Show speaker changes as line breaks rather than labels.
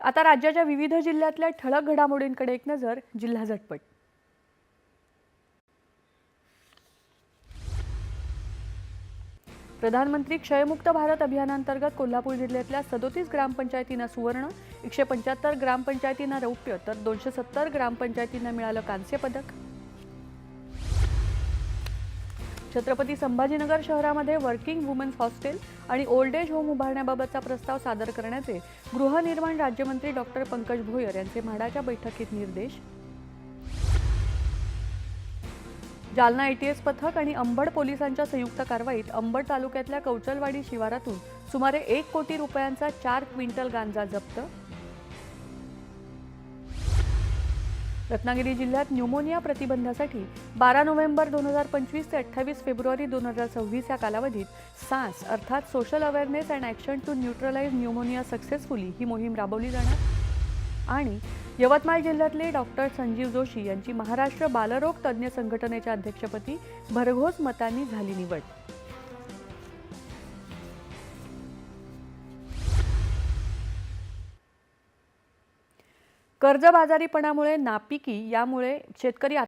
आता राज्याच्या विविध जिल्ह्यातल्या ठळक घडामोडींकडे एक नजर जिल्हा झटपट. प्रधानमंत्री क्षयमुक्त भारत अभियानांतर्गत कोल्हापूर जिल्ह्यातल्या सदोतीस ग्रामपंचायतींना सुवर्ण एकशे पंच्याहत्तर ग्रामपंचायतींना रौप्य तर दोनशे सत्तर ग्रामपंचायतींना मिळालं कांस्य पदक. छत्रपती संभाजीनगर शहरामध्ये वर्किंग वुमन्स हॉस्टेल आणि ओल्ड एज होम उभारण्याबाबतचा प्रस्ताव सादर करण्याचे गृहनिर्माण राज्यमंत्री डॉक्टर पंकज भोयर यांचे म्हाडाच्या बैठकीत निर्देश. जालना एटीएस पथक आणि अंबड पोलिसांच्या संयुक्त कारवाईत अंबड तालुक्यातल्या कौचलवाडी शिवारातून सुमारे एक कोटी रुपयांचा चार क्विंटल गांजा जप्त रत्नागिरी जिल्ह्यात न्यूमोनिया प्रतिबंधासाठी बारा नोव्हेंबर दोन हजार पंचवीस ते अठ्ठावीस फेब्रुवारी दोन हजार सव्वीस या कालावधीत सास अर्थात social awareness and action to neutralize pneumonia successfully ही मोहीम राबवली जाणार. आणि यवतमाळ जिल्ह्यातले डॉक्टर संजीव जोशी यांची महाराष्ट्र बालरोग तज्ज्ञ संघटनेच्या अध्यक्षपदी भरघोस मतांनी झाली निवड. कर्जबाजारीपणामुळे नापिकी यामुळे शेतकरी